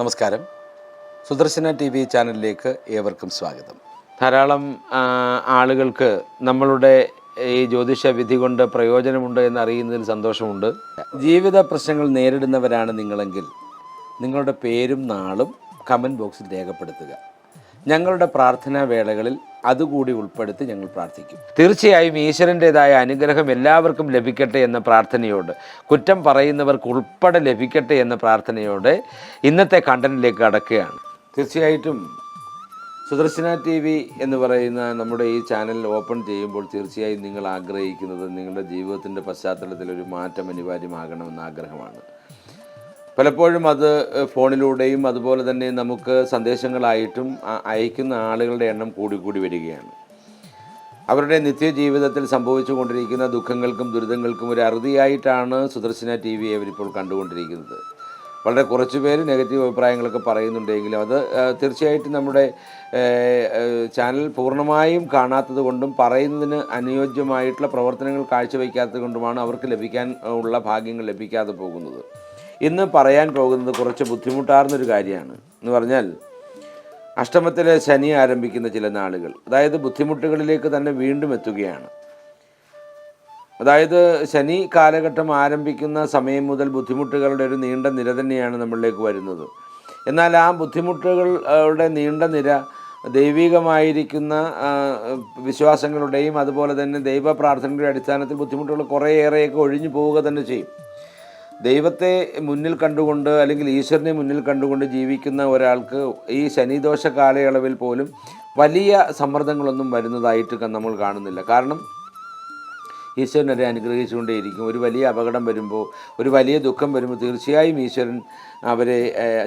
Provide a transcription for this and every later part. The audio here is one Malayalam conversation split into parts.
നമസ്കാരം. സുദർശന ടി വി ചാനലിലേക്ക് ഏവർക്കും സ്വാഗതം. ധാരാളം ആളുകൾക്ക് നമ്മളുടെ ഈ ജ്യോതിഷ വിധി കൊണ്ട് പ്രയോജനമുണ്ട് എന്ന് അറിയുന്നതിൽ സന്തോഷമുണ്ട്. ജീവിത പ്രശ്നങ്ങൾ നേരിടുന്നവരാണ് നിങ്ങളെങ്കിൽ നിങ്ങളുടെ പേരും നാളും കമന്റ് ബോക്സിൽ രേഖപ്പെടുത്തുക. ഞങ്ങളുടെ പ്രാർത്ഥനാ വേളകളിൽ അതുകൂടി ഉൾപ്പെടുത്തി ഞങ്ങൾ പ്രാർത്ഥിക്കും. തീർച്ചയായും ഈശ്വരന്റെതായ അനുഗ്രഹം എല്ലാവർക്കും ലഭിക്കട്ടെ എന്ന പ്രാർത്ഥനയോട് കുറ്റം പറയുന്നവർക്ക് ഉൾപ്പെടെ ലഭിക്കട്ടെ എന്ന പ്രാർത്ഥനയോടെ ഇന്നത്തെ കണ്ടന്റിലേക്ക് കടക്കുകയാണ്. തീർച്ചയായിട്ടും സുദർശന ടി വി എന്ന് പറയുന്ന നമ്മുടെ ഈ ചാനൽ ഓപ്പൺ ചെയ്യുമ്പോൾ തീർച്ചയായും നിങ്ങൾ ആഗ്രഹിക്കുന്നത് നിങ്ങളുടെ ജീവിതത്തിന്റെ പശ്ചാത്തലത്തിൽ ഒരു മാറ്റം അനിവാര്യമാകണമെന്ന ആഗ്രഹമാണ്. പലപ്പോഴും അത് ഫോണിലൂടെയും അതുപോലെ തന്നെ നമുക്ക് സന്ദേശങ്ങളായിട്ടും അയക്കുന്ന ആളുകളുടെ എണ്ണം കൂടിക്കൂടി വരികയാണ്. അവരുടെ നിത്യജീവിതത്തിൽ സംഭവിച്ചു കൊണ്ടിരിക്കുന്ന ദുഃഖങ്ങൾക്കും ദുരിതങ്ങൾക്കും ഒരു അറുതിയായിട്ടാണ് സുദർശന ടി വി അവരിപ്പോൾ കണ്ടുകൊണ്ടിരിക്കുന്നത്. വളരെ കുറച്ച് പേര് നെഗറ്റീവ് അഭിപ്രായങ്ങളൊക്കെ പറയുന്നുണ്ടെങ്കിലും അത് തീർച്ചയായിട്ടും നമ്മുടെ ചാനൽ പൂർണമായും കാണാത്തത് കൊണ്ടും പറയുന്നതിന് അനുയോജ്യമായിട്ടുള്ള പ്രവർത്തനങ്ങൾ കാഴ്ചവെക്കാത്തത് കൊണ്ടുമാണ് അവർക്ക് ലഭിക്കാൻ ഉള്ള ഭാഗ്യങ്ങൾ ലഭിക്കാതെ പോകുന്നത്. ഇന്ന് പറയാൻ പോകുന്നത് കുറച്ച് ബുദ്ധിമുട്ടാർന്നൊരു കാര്യമാണ്. എന്ന് പറഞ്ഞാൽ അഷ്ടമത്തിലെ ശനി ആരംഭിക്കുന്ന ചില നാളുകൾ അതായത് ബുദ്ധിമുട്ടുകളിലേക്ക് തന്നെ വീണ്ടും എത്തുകയാണ്. അതായത് ശനി കാലഘട്ടം ആരംഭിക്കുന്ന സമയം മുതൽ ബുദ്ധിമുട്ടുകളുടെ ഒരു നീണ്ട നിര തന്നെയാണ് നമ്മളിലേക്ക് വരുന്നത്. എന്നാൽ ആ ബുദ്ധിമുട്ടുകളുടെ നീണ്ട നിര ദൈവികമായിരിക്കുന്ന വിശ്വാസങ്ങളുടെയും അതുപോലെ തന്നെ ദൈവ പ്രാർത്ഥനയുടെ അടിസ്ഥാനത്തിൽ ബുദ്ധിമുട്ടുകൾ കുറേയേറെയൊക്കെ ഒഴിഞ്ഞു പോവുക തന്നെ ചെയ്യും. ദൈവത്തെ മുന്നിൽ കണ്ടുകൊണ്ട് അല്ലെങ്കിൽ ഈശ്വരനെ മുന്നിൽ കണ്ടുകൊണ്ട് ജീവിക്കുന്ന ഒരാൾക്ക് ഈ ശനിദോഷ കാലയളവിൽ പോലും വലിയ സമ്മർദ്ദങ്ങളൊന്നും വരുന്നതായിട്ട് നമ്മൾ കാണുന്നില്ല. കാരണം ഈശ്വരൻ അവരെ അനുഗ്രഹിച്ചുകൊണ്ടേയിരിക്കും. ഒരു വലിയ അപകടം വരുമ്പോൾ ഒരു വലിയ ദുഃഖം വരുമ്പോൾ തീർച്ചയായും ഈശ്വരൻ അവരെ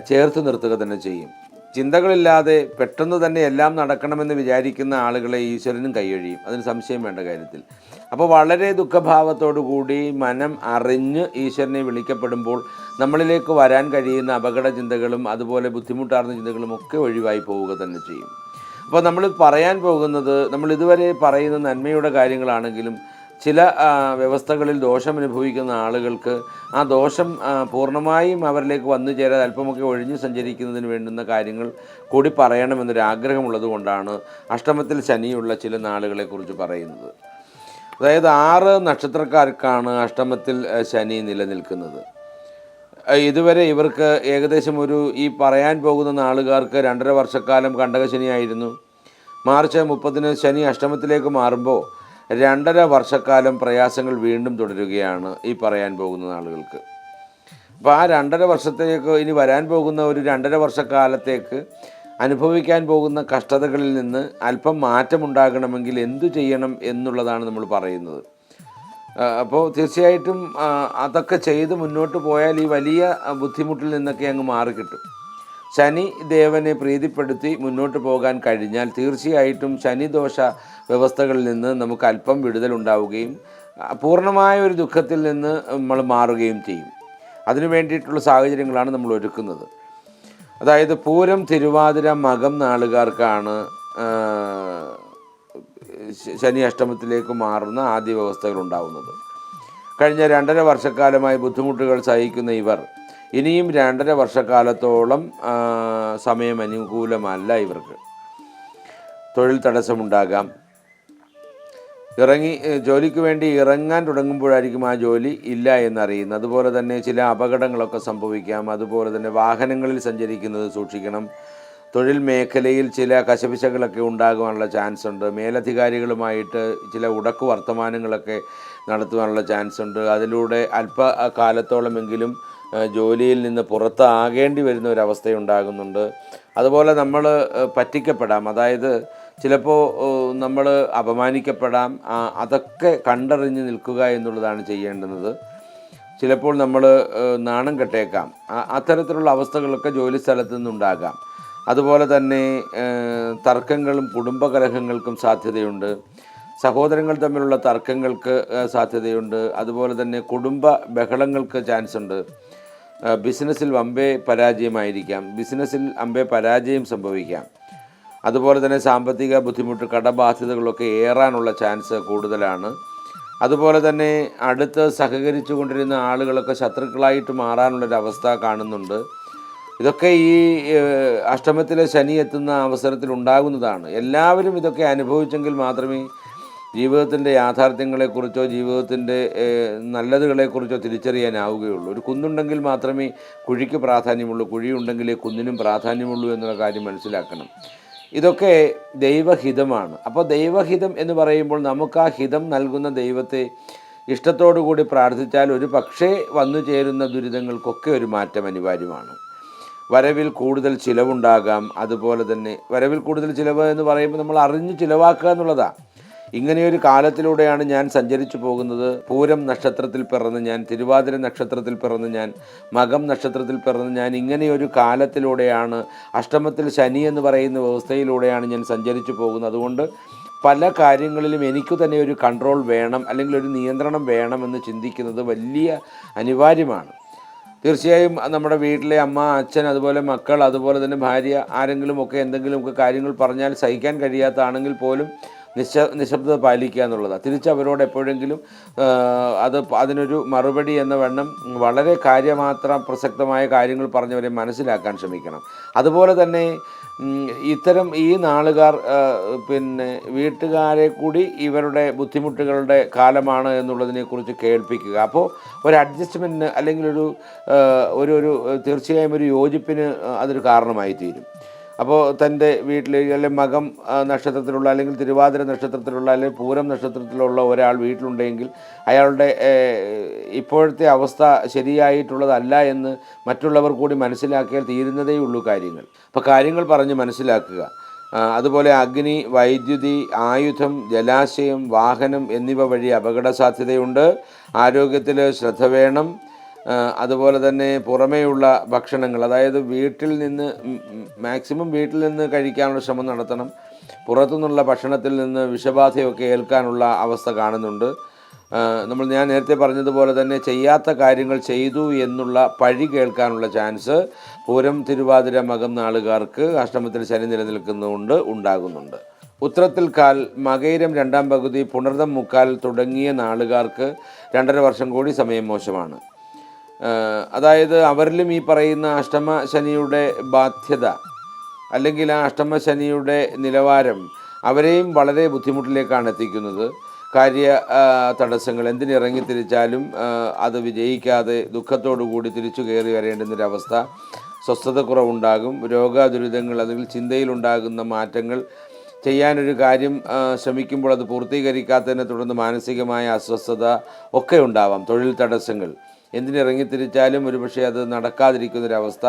ചേർത്ത് നിർത്തുക തന്നെ ചെയ്യും. ചിന്തകളില്ലാതെ പെട്ടെന്ന് തന്നെ എല്ലാം നടക്കണമെന്ന് വിചാരിക്കുന്ന ആളുകളെ ഈശ്വരനും കൈയൊഴിയും. അതിന് സംശയം വേണ്ട കാര്യത്തിൽ. അപ്പോൾ വളരെ കൂടി മനം അറിഞ്ഞ് ഈശ്വരനെ വിളിക്കപ്പെടുമ്പോൾ നമ്മളിലേക്ക് വരാൻ കഴിയുന്ന അപകട ചിന്തകളും അതുപോലെ ബുദ്ധിമുട്ടാർന്ന ചിന്തകളും ഒക്കെ ഒഴിവായി പോവുക തന്നെ ചെയ്യും. അപ്പോൾ നമ്മൾ പറയാൻ പോകുന്നത് നമ്മൾ ഇതുവരെ പറയുന്ന നന്മയുടെ കാര്യങ്ങളാണെങ്കിലും ചില വ്യവസ്ഥകളിൽ ദോഷം അനുഭവിക്കുന്ന ആളുകൾക്ക് ആ ദോഷം പൂർണമായും അവരിലേക്ക് വന്നു ചേരാതെ അല്പമൊക്കെ ഒഴിഞ്ഞു സഞ്ചരിക്കുന്നതിന് വേണ്ടുന്ന കാര്യങ്ങൾ കൂടി പറയണമെന്നൊരു ആഗ്രഹമുള്ളത് കൊണ്ടാണ് അഷ്ടമത്തിൽ ശനിയുള്ള ചില നാളുകളെക്കുറിച്ച് പറയുന്നത്. അതായത് ആറ് നക്ഷത്രക്കാർക്കാണ് അഷ്ടമത്തിൽ ശനി നിലനിൽക്കുന്നത്. ഇതുവരെ ഇവർക്ക് ഏകദേശം ഒരു ഈ പറയാൻ പോകുന്ന നാളുകാർക്ക് രണ്ടര വർഷക്കാലം കണ്ടകശനിയായിരുന്നു. മാർച്ച് മുപ്പതിന് ശനി അഷ്ടമത്തിലേക്ക് മാറുമ്പോൾ രണ്ടര വർഷക്കാലം പ്രയാസങ്ങൾ വീണ്ടും തുടരുകയാണ് ഈ പറയാൻ പോകുന്ന ആളുകൾക്ക്. അപ്പോൾ ആ രണ്ടര വർഷത്തേക്ക് ഇനി വരാൻ പോകുന്ന ഒരു രണ്ടര വർഷക്കാലത്തേക്ക് അനുഭവിക്കാൻ പോകുന്ന കഷ്ടതകളിൽ നിന്ന് അല്പം മാറ്റമുണ്ടാകണമെങ്കിൽ എന്തു ചെയ്യണം എന്നുള്ളതാണ് നമ്മൾ പറയുന്നത്. അപ്പോൾ തീർച്ചയായിട്ടും അതൊക്കെ ചെയ്ത് മുന്നോട്ട് പോയാൽ ഈ വലിയ ബുദ്ധിമുട്ടിൽ നിന്നൊക്കെ അങ്ങ് മാറിക്കിട്ടും. ശനി ദേവനെ പ്രീതിപ്പെടുത്തി മുന്നോട്ട് പോകാൻ കഴിഞ്ഞാൽ തീർച്ചയായിട്ടും ശനിദോഷ വ്യവസ്ഥകളിൽ നിന്ന് നമുക്ക് അല്പം വിടുതലുണ്ടാവുകയും പൂർണമായ ഒരു ദുഃഖത്തിൽ നിന്ന് നമ്മൾ മാറുകയും ചെയ്യും. അതിനു വേണ്ടിയിട്ടുള്ള സാഹചര്യങ്ങളാണ് നമ്മൾ ഒരുക്കുന്നത്. അതായത് പൂരം തിരുവാതിര മകം നാളുകാർക്കാണ് ശനി അഷ്ടമത്തിലേക്ക് മാറുന്ന ആദ്യ വ്യവസ്ഥകൾ ഉണ്ടാവുന്നത്. കഴിഞ്ഞ രണ്ടര വർഷക്കാലമായി ബുദ്ധിമുട്ടുകൾ സഹിക്കുന്ന ഇവർ ഇനിയും രണ്ടര വർഷക്കാലത്തോളം സമയം അനുകൂലമല്ല ഇവർക്ക്. തൊഴിൽ തടസ്സമുണ്ടാകാം. ഇറങ്ങി ജോലിക്ക് വേണ്ടി ഇറങ്ങാൻ തുടങ്ങുമ്പോഴായിരിക്കും ആ ജോലി ഇല്ല എന്നറിയുന്നത്. അതുപോലെ തന്നെ ചില അപകടങ്ങളൊക്കെ സംഭവിക്കാം. അതുപോലെ തന്നെ വാഹനങ്ങളിൽ സഞ്ചരിക്കുന്നത് സൂക്ഷിക്കണം. തൊഴിൽ മേഖലയിൽ ചില കശപിശകളൊക്കെ ഉണ്ടാകുവാനുള്ള ചാൻസ് ഉണ്ട് മേലധികാരികളുമായിട്ട് ചില ഉടക്ക് വർത്തമാനങ്ങളൊക്കെ നടത്തുവാനുള്ള ചാൻസ് ഉണ്ട് അതിലൂടെ അല്പ കാലത്തോളമെങ്കിലും ഏഹ്, ജോലിയിൽ നിന്ന് പുറത്താകേണ്ടി വരുന്ന ഒരവസ്ഥയുണ്ടാകുന്നുണ്ട് അതുപോലെ നമ്മൾ പറ്റിക്കപ്പെടാം. അതായത് ചിലപ്പോൾ നമ്മൾ അപമാനിക്കപ്പെടാം. അതൊക്കെ കണ്ടറിഞ്ഞ് നിൽക്കുക എന്നുള്ളതാണ് ചെയ്യേണ്ടുന്നത്. ചിലപ്പോൾ നമ്മൾ നാണം കെട്ടേക്കാം. അത്തരത്തിലുള്ള അവസ്ഥകളൊക്കെ ജോലി സ്ഥലത്ത് നിന്നുണ്ടാകാം. അതുപോലെ തന്നെ തർക്കങ്ങളും കുടുംബകലഹങ്ങൾക്കും സാധ്യതയുണ്ട്. സഹോദരങ്ങൾ തമ്മിലുള്ള തർക്കങ്ങൾക്ക് സാധ്യതയുണ്ട്. അതുപോലെ തന്നെ കുടുംബ ബഹളങ്ങൾക്ക് ചാൻസ് ഉണ്ട് ബിസിനസ്സിൽ വമ്പേ പരാജയമായിരിക്കാം. ബിസിനസ്സിൽ അമ്പേ പരാജയം സംഭവിക്കാം. അതുപോലെ തന്നെ സാമ്പത്തിക ബുദ്ധിമുട്ട് കടബാധ്യതകളൊക്കെ ഏറാനുള്ള ചാൻസ് കൂടുതലാണ്. അതുപോലെ തന്നെ അടുത്ത് സഹകരിച്ചു കൊണ്ടിരുന്ന ആളുകളൊക്കെ ശത്രുക്കളായിട്ട് മാറാനുള്ളൊരവസ്ഥ കാണുന്നുണ്ട്. ഇതൊക്കെ ഈ അഷ്ടമത്തിലെ ശനി എത്തുന്ന അവസരത്തിൽ ഉണ്ടാകുന്നതാണ് എല്ലാവരും ഇതൊക്കെ അനുഭവിച്ചെങ്കിൽ മാത്രമേ ജീവിതത്തിന്റെ യാഥാർത്ഥ്യങ്ങളെക്കുറിച്ചോ ജീവിതത്തിന്റെ നല്ലതുകളെക്കുറിച്ചോ തിരിച്ചറിയാനാവുകയുള്ളൂ. ഒരു കുന്നുണ്ടെങ്കിൽ മാത്രമേ കുഴിക്ക് പ്രാധാന്യമുള്ളൂ. കുഴിയുണ്ടെങ്കിലേ കുന്നിനും പ്രാധാന്യമുള്ളൂ എന്നുള്ള കാര്യം മനസ്സിലാക്കണം. ഇതൊക്കെ ദൈവഹിതമാണ്. അപ്പോൾ ദൈവഹിതം എന്ന് പറയുമ്പോൾ നമുക്ക് ആ ഹിതം നൽകുന്ന ദൈവത്തെ ഇഷ്ടത്തോടു കൂടി പ്രാർത്ഥിച്ചാൽ ഒരു പക്ഷേ വന്നു ചേരുന്ന ദുരിതങ്ങൾക്കൊക്കെ ഒരു മാറ്റം അനിവാര്യമാണ്. വരവിൽ കൂടുതൽ ചിലവുണ്ടാകാം. അതുപോലെ തന്നെ വരവിൽ കൂടുതൽ ചിലവ് എന്ന് പറയുമ്പോൾ നമ്മൾ അറിഞ്ഞ് ചിലവാക്കുക എന്നുള്ളതാണ് ഇങ്ങനെയൊരു കാലത്തിലൂടെയാണ് ഞാൻ സഞ്ചരിച്ചു പോകുന്നത്. പൂരം നക്ഷത്രത്തിൽ പിറന്ന് ഞാൻ തിരുവാതിര നക്ഷത്രത്തിൽ പിറന്ന് ഞാൻ മകം നക്ഷത്രത്തിൽ പിറന്ന് ഞാൻ ഇങ്ങനെയൊരു കാലത്തിലൂടെയാണ് അഷ്ടമത്തിൽ ശനി എന്ന് പറയുന്ന വ്യവസ്ഥയിലൂടെയാണ് ഞാൻ സഞ്ചരിച്ചു പോകുന്നത്. അതുകൊണ്ട് പല കാര്യങ്ങളിലും എനിക്ക് തന്നെ ഒരു കൺട്രോൾ വേണം അല്ലെങ്കിൽ ഒരു നിയന്ത്രണം വേണമെന്ന് ചിന്തിക്കുന്നത് വലിയ അനിവാര്യമാണ്. തീർച്ചയായും നമ്മുടെ വീട്ടിലെ അമ്മ അച്ഛൻ അതുപോലെ മക്കൾ അതുപോലെ തന്നെ ഭാര്യ ആരെങ്കിലുമൊക്കെ എന്തെങ്കിലുമൊക്കെ കാര്യങ്ങൾ പറഞ്ഞാൽ സഹിക്കാൻ കഴിയാത്തതാണെങ്കിൽ പോലും നിശ നിശബ്ദത പാലിക്കുക എന്നുള്ളതാണ് തിരിച്ച് അവരോട് എപ്പോഴെങ്കിലും അത് അതിനൊരു മറുപടി എന്ന വണ്ണം വളരെ കാര്യമാത്രം പ്രസക്തമായ കാര്യങ്ങൾ പറഞ്ഞവരെ മനസ്സിലാക്കാൻ ശ്രമിക്കണം. അതുപോലെ തന്നെ ഇത്തരം ഈ നാളുകാർ പിന്നെ വീട്ടുകാരെ കൂടി ഇവരുടെ ബുദ്ധിമുട്ടുകളുടെ കാലമാണ് എന്നുള്ളതിനെക്കുറിച്ച് കേൾപ്പിക്കുക. അപ്പോൾ ഒരു അഡ്ജസ്റ്റ്മെന്റിന് അല്ലെങ്കിൽ ഒരു ഒരു ഒരു തീർച്ചയായും ഒരു യോജിപ്പിന് അതൊരു കാരണമായി തീരും. അപ്പോൾ തന്റെ വീട്ടിൽ അല്ലെങ്കിൽ മകം നക്ഷത്രത്തിലുള്ള അല്ലെങ്കിൽ തിരുവാതിര നക്ഷത്രത്തിലുള്ള അല്ലെങ്കിൽ പൂരം നക്ഷത്രത്തിലുള്ള ഒരാൾ വീട്ടിലുണ്ടെങ്കിൽ അയാളുടെ ഇപ്പോഴത്തെ അവസ്ഥ ശരിയായിട്ടുള്ളതല്ല എന്ന് മറ്റുള്ളവർ കൂടി മനസ്സിലാക്കിയാൽ തീരുന്നതേ ഉള്ളൂ കാര്യങ്ങൾ. അപ്പോൾ കാര്യങ്ങൾ പറഞ്ഞ് മനസ്സിലാക്കുക. അതുപോലെ അഗ്നി വൈദ്യുതി ആയുധം ജലാശയം വാഹനം എന്നിവ വഴി അപകട സാധ്യതയുണ്ട്. ആരോഗ്യത്തിൽ ശ്രദ്ധ വേണം. അതുപോലെ തന്നെ പുറമേയുള്ള ഭക്ഷണങ്ങൾ അതായത് വീട്ടിൽ നിന്ന് മാക്സിമം വീട്ടിൽ നിന്ന് കഴിക്കാനുള്ള ശ്രമം നടത്തണം. പുറത്തുനിന്നുള്ള ഭക്ഷണത്തിൽ നിന്ന് വിഷബാധയൊക്കെ ഏൽക്കാനുള്ള അവസ്ഥ കാണുന്നുണ്ട്. നമ്മൾ ഞാൻ നേരത്തെ പറഞ്ഞതുപോലെ തന്നെ ചെയ്യാത്ത കാര്യങ്ങൾ ചെയ്തു എന്നുള്ള പഴി കേൾക്കാനുള്ള ചാൻസ് പൂരം തിരുവാതിര മകം നാളുകാർക്ക് അഷ്ടമത്തിൽ ശനി നിലനിൽക്കുന്നതുകൊണ്ട് ഉണ്ടാകുന്നുണ്ട്. ഉത്രത്തിൽ കാൽ മകയിരം രണ്ടാം പകുതി പുണർദം മുക്കാൽ തുടങ്ങിയ നാളുകാർക്ക് രണ്ടര വർഷം കൂടി സമയം മോശമാണ്. അതായത് അവരിലും ഈ പറയുന്ന അഷ്ടമ ശനിയുടെ ബാധ്യത അല്ലെങ്കിൽ ആ അഷ്ടമ ശനിയുടെ നിലവാരം അവരെയും വളരെ ബുദ്ധിമുട്ടിലേക്കാണ് എത്തിക്കുന്നത്. കാര്യ തടസ്സങ്ങൾ എന്തിനിറങ്ങി തിരിച്ചാലും അത് വിജയിക്കാതെ കൂടി തിരിച്ചു കയറി വരേണ്ടുന്നൊരവസ്ഥ സ്വസ്ഥതക്കുറവുണ്ടാകും രോഗദുരിതങ്ങൾ അല്ലെങ്കിൽ ചിന്തയിലുണ്ടാകുന്ന മാറ്റങ്ങൾ ചെയ്യാനൊരു കാര്യം ശ്രമിക്കുമ്പോൾ അത് പൂർത്തീകരിക്കാത്തതിനെ തുടർന്ന് മാനസികമായ അസ്വസ്ഥത ഒക്കെ ഉണ്ടാവാം. തൊഴിൽ തടസ്സങ്ങൾ. എന്തിനിറങ്ങിത്തിരിച്ചാലും ഒരുപക്ഷെ അത് നടക്കാതിരിക്കുന്നൊരവസ്ഥ.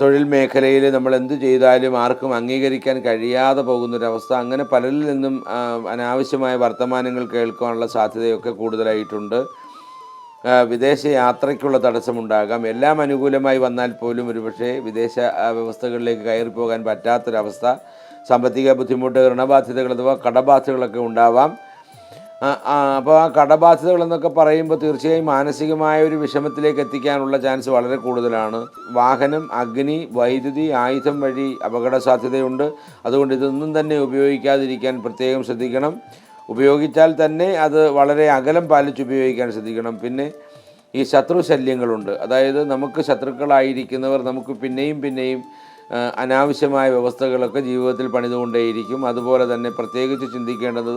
തൊഴിൽ മേഖലയിൽ നമ്മൾ എന്ത് ചെയ്താലും ആർക്കും അംഗീകരിക്കാൻ കഴിയാതെ പോകുന്നൊരവസ്ഥ. അങ്ങനെ പലരിൽ നിന്നും അനാവശ്യമായ വർത്തമാനങ്ങൾ കേൾക്കാനുള്ള സാധ്യതയൊക്കെ കൂടുതലായിട്ടുണ്ട്. വിദേശ യാത്രയ്ക്കുള്ള തടസ്സമുണ്ടാകാം. എല്ലാം അനുകൂലമായി വന്നാൽ പോലും ഒരുപക്ഷെ വിദേശ വ്യവസ്ഥകളിലേക്ക് കയറി പോകാൻ പറ്റാത്തൊരവസ്ഥ. സാമ്പത്തിക ബുദ്ധിമുട്ട് ഋണബാധ്യതകൾ അഥവാ കടബാധ്യതകളൊക്കെ ഉണ്ടാവാം. അപ്പോൾ ആ കടബാധ്യതകൾ എന്നൊക്കെ പറയുമ്പോൾ തീർച്ചയായും മാനസികമായ ഒരു വിഷമത്തിലേക്ക് എത്തിക്കാനുള്ള ചാൻസ് വളരെ കൂടുതലാണ്. വാഹനം അഗ്നി വൈദ്യുതി ആയുധം വഴി അപകട സാധ്യതയുണ്ട് അതുകൊണ്ട് ഇതൊന്നും തന്നെ ഉപയോഗിക്കാതിരിക്കാൻ പ്രത്യേകം ശ്രദ്ധിക്കണം. ഉപയോഗിച്ചാൽ തന്നെ അത് വളരെ അകലം പാലിച്ച് ഉപയോഗിക്കാൻ ശ്രദ്ധിക്കണം. പിന്നെ ഈ ശത്രു ശല്യങ്ങളുണ്ട് അതായത് നമുക്ക് ശത്രുക്കളായിരിക്കുന്നവർ നമുക്ക് പിന്നെയും പിന്നെയും അനാവശ്യമായ വ്യവസ്ഥകളൊക്കെ ജീവിതത്തിൽ പണിതുകൊണ്ടേയിരിക്കും. അതുപോലെ തന്നെ പ്രത്യേകിച്ച് ചിന്തിക്കേണ്ടത്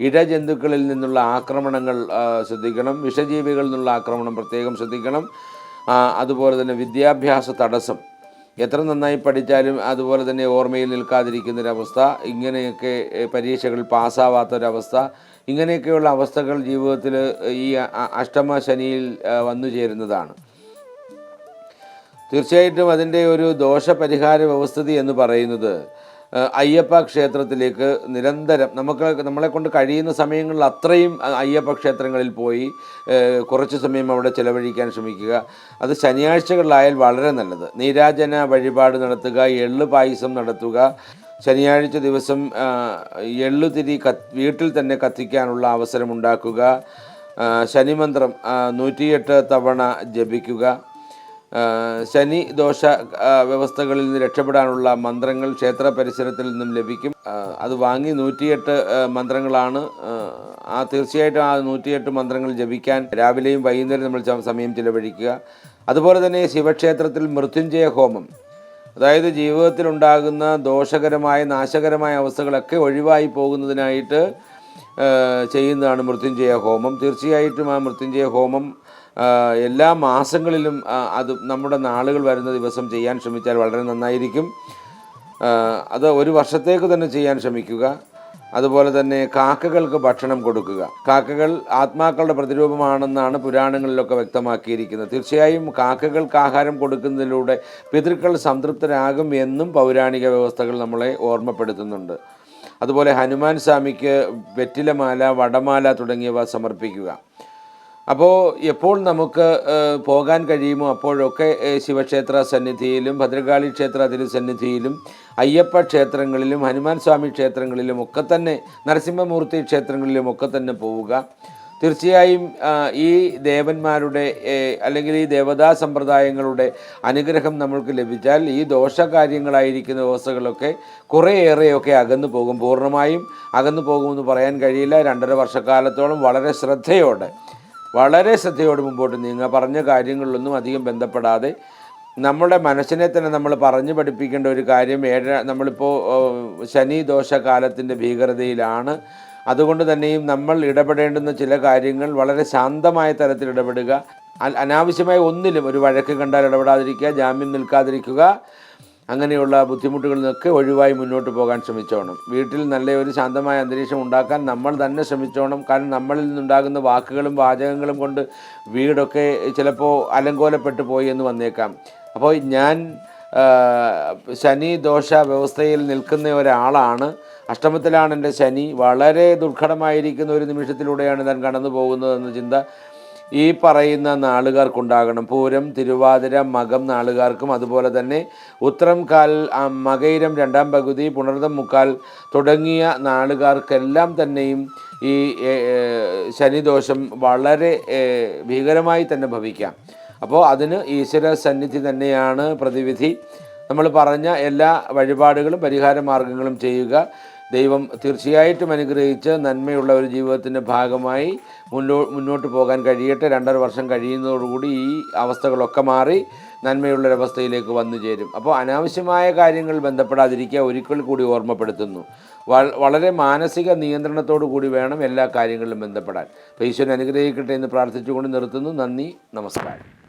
ഇഴജന്തുക്കളിൽ നിന്നുള്ള ആക്രമണങ്ങൾ ശ്രദ്ധിക്കണം. വിഷജീവികളിൽ നിന്നുള്ള ആക്രമണം പ്രത്യേകം ശ്രദ്ധിക്കണം. അതുപോലെ തന്നെ വിദ്യാഭ്യാസ തടസ്സം. എത്ര നന്നായി പഠിച്ചാലും അതുപോലെ തന്നെ ഓർമ്മയിൽ നിൽക്കാതിരിക്കുന്നൊരവസ്ഥ ഇങ്ങനെയൊക്കെ പരീക്ഷകൾ പാസ്സാവാത്തൊരവസ്ഥ ഇങ്ങനെയൊക്കെയുള്ള അവസ്ഥകൾ ജീവിതത്തിൽ ഈ അഷ്ടമ ശനിയിൽ വന്നു ചേരുന്നതാണ്. തീർച്ചയായിട്ടും അതിന്റെ ഒരു ദോഷപരിഹാര വ്യവസ്ഥിതി എന്ന് പറയുന്നത് അയ്യപ്പ ക്ഷേത്രത്തിലേക്ക് നിരന്തരം നമുക്ക് നമ്മളെ കൊണ്ട് കഴിയുന്ന സമയങ്ങളിൽ അത്രയും അയ്യപ്പ ക്ഷേത്രങ്ങളിൽ പോയി കുറച്ച് സമയം അവിടെ ചിലവഴിക്കാൻ ശ്രമിക്കുക. അത് ശനിയാഴ്ചകളിലായാൽ വളരെ നല്ലത്. നീരാജന വഴിപാട് നടത്തുക എള്ളു പായസം നടത്തുക. ശനിയാഴ്ച ദിവസം എള്ളുതിരി കത്ത് വീട്ടിൽ തന്നെ കത്തിക്കാനുള്ള അവസരമുണ്ടാക്കുക ശനിമന്ത്രം നൂറ്റിയെട്ട് തവണ ജപിക്കുക. ശനി ദോഷ വ്യവസ്ഥകളിൽ നിന്ന് രക്ഷപ്പെടാനുള്ള മന്ത്രങ്ങൾ ക്ഷേത്ര പരിസരത്തിൽ നിന്നും ലഭിക്കും. അത് വാങ്ങി നൂറ്റിയെട്ട് മന്ത്രങ്ങളാണ്. ആ, തീർച്ചയായിട്ടും ആ നൂറ്റിയെട്ട് മന്ത്രങ്ങൾ ജപിക്കാൻ രാവിലെയും വൈകുന്നേരം നമ്മൾ സമയം ചിലവഴിക്കുക. അതുപോലെ തന്നെ ശിവക്ഷേത്രത്തിൽ മൃത്യുഞ്ജയ ഹോമം. അതായത് ജീവിതത്തിൽ ഉണ്ടാകുന്ന ദോഷകരമായ നാശകരമായ അവസ്ഥകളൊക്കെ ഒഴിവായി പോകുന്നതിനായിട്ട് ചെയ്യുന്നതാണ് മൃത്യുഞ്ജയ ഹോമം. തീർച്ചയായിട്ടും ആ മൃത്യുഞ്ജയ ഹോമം എല്ലാ മാസങ്ങളിലും അത് നമ്മുടെ നാളുകൾ വരുന്ന ദിവസം ചെയ്യാൻ ശ്രമിച്ചാൽ വളരെ നന്നായിരിക്കും. അത് ഒരു വർഷത്തേക്ക് തന്നെ ചെയ്യാൻ ശ്രമിക്കുക. അതുപോലെ തന്നെ കാക്കകൾക്ക് ഭക്ഷണം കൊടുക്കുക. കാക്കകൾ ആത്മാക്കളുടെ പ്രതിരൂപമാണെന്നാണ് പുരാണങ്ങളിലൊക്കെ വ്യക്തമാക്കിയിരിക്കുന്നത്. തീർച്ചയായും കാക്കകൾക്ക് ആഹാരം കൊടുക്കുന്നതിലൂടെ പിതൃക്കൾ സംതൃപ്തരാകും എന്നും പൗരാണിക വ്യവസ്ഥകൾ നമ്മളെ ഓർമ്മപ്പെടുത്തുന്നുണ്ട്. അതുപോലെ ഹനുമാൻ സ്വാമിക്ക് വെറ്റിലമാല വടമാല തുടങ്ങിയവ സമർപ്പിക്കുക. അപ്പോൾ എപ്പോൾ നമുക്ക് പോകാൻ കഴിയുമോ? അപ്പോഴൊക്കെ ശിവക്ഷേത്ര സന്നിധിയിലും ഭദ്രകാളി ക്ഷേത്ര തിരുസന്നിധിയിലും അയ്യപ്പ ക്ഷേത്രങ്ങളിലും ഹനുമാൻ സ്വാമി ക്ഷേത്രങ്ങളിലും ഒക്കെ തന്നെ നരസിംഹമൂർത്തി ക്ഷേത്രങ്ങളിലും ഒക്കെ തന്നെ പോവുക. തീർച്ചയായും ഈ ദേവന്മാരുടെ അല്ലെങ്കിൽ ഈ ദേവതാ സമ്പ്രദായങ്ങളുടെ അനുഗ്രഹം നമ്മൾക്ക് ലഭിച്ചാൽ ഈ ദോഷകാര്യങ്ങളായിരിക്കുന്ന വ്യവസ്ഥകളൊക്കെ കുറേയേറെയൊക്കെ അകന്നു പോകും. പൂർണമായും അകന്നു പോകുമെന്ന് പറയാൻ കഴിയില്ല. രണ്ടര വർഷക്കാലത്തോളം വളരെ ശ്രദ്ധയോടെ വളരെ ശ്രദ്ധയോട് മുമ്പോട്ട് നീങ്ങുക. പറഞ്ഞ കാര്യങ്ങളിലൊന്നും അധികം ബന്ധപ്പെടാതെ നമ്മുടെ മനസ്സിനെ തന്നെ നമ്മൾ പറഞ്ഞു പഠിപ്പിക്കേണ്ട ഒരു കാര്യം ഏഴ നമ്മളിപ്പോൾ ശനി ദോഷ കാലത്തിന്റെ ഭീകരതയിലാണ്. അതുകൊണ്ട് തന്നെയും നമ്മൾ ഇടപെടേണ്ടുന്ന ചില കാര്യങ്ങൾ വളരെ ശാന്തമായ തരത്തിൽ ഇടപെടുക. അനാവശ്യമായ ഒന്നിലും ഒരു വഴക്ക് കണ്ടാൽ ഇടപെടാതിരിക്കുക ജാമ്യം നിൽക്കാതിരിക്കുക. അങ്ങനെയുള്ള ബുദ്ധിമുട്ടുകളിൽ നിന്നൊക്കെ ഒഴിവായി മുന്നോട്ട് പോകാൻ ശ്രമിച്ചോണം. വീട്ടിൽ നല്ല ഒരു ശാന്തമായ അന്തരീക്ഷം ഉണ്ടാക്കാൻ നമ്മൾ തന്നെ ശ്രമിച്ചോണം. കാരണം നമ്മളിൽ നിന്നുണ്ടാകുന്ന വാക്കുകളും വാചകങ്ങളും കൊണ്ട് വീടൊക്കെ ചിലപ്പോൾ അലങ്കോലപ്പെട്ടു പോയി എന്ന് വന്നേക്കാം. അപ്പോൾ ഞാൻ ശനി ദോഷ വ്യവസ്ഥയിൽ നിൽക്കുന്ന ഒരാളാണ്. അഷ്ടമത്തിലാണ് എന്റെ ശനി. വളരെ ദുർഘടമായിരിക്കുന്ന ഒരു നിമിഷത്തിലൂടെയാണ് ഞാൻ കടന്നു പോകുന്നതെന്ന ചിന്ത. ഈ പറയുന്ന നാളുകാർക്കുണ്ടാകണം. പൂരം തിരുവാതിര മകം നാളുകാർക്കും അതുപോലെ തന്നെ ഉത്തരം കാൽ മകയിരം രണ്ടാം പകുതി പുണർതം മുക്കാൽ തുടങ്ങിയ നാളുകാർക്കെല്ലാം തന്നെയും ഈ ശനിദോഷം വളരെ ഭീകരമായി തന്നെ ഭവിക്കാം. അപ്പോൾ അതിന് ഈശ്വര സന്നിധി തന്നെയാണ് പ്രതിവിധി. നമ്മൾ പറഞ്ഞ എല്ലാ വഴിപാടുകളും പരിഹാര മാർഗങ്ങളും ചെയ്യുക. ദൈവം തീർച്ചയായിട്ടും അനുഗ്രഹിച്ച് നന്മയുള്ള ഒരു ജീവിതത്തിന്റെ ഭാഗമായി മുന്നോ മുന്നോട്ട് പോകാൻ കഴിയട്ടെ. രണ്ടര വർഷം കഴിയുന്നതോടുകൂടി ഈ അവസ്ഥകളൊക്കെ മാറി നന്മയുള്ളൊരവസ്ഥയിലേക്ക് വന്നു ചേരും. അപ്പോൾ അനാവശ്യമായ കാര്യങ്ങൾ ബന്ധപ്പെടാതിരിക്കുക ഒരിക്കൽ കൂടി ഓർമ്മപ്പെടുത്തുന്നു. വളരെ മാനസിക നിയന്ത്രണത്തോടു കൂടി വേണം എല്ലാ കാര്യങ്ങളിലും ബന്ധപ്പെടാൻ. അപ്പോൾ ഈശ്വരൻ അനുഗ്രഹിക്കട്ടെ എന്ന് പ്രാർത്ഥിച്ചുകൊണ്ട് നിർത്തുന്നു. നന്ദി നമസ്കാരം.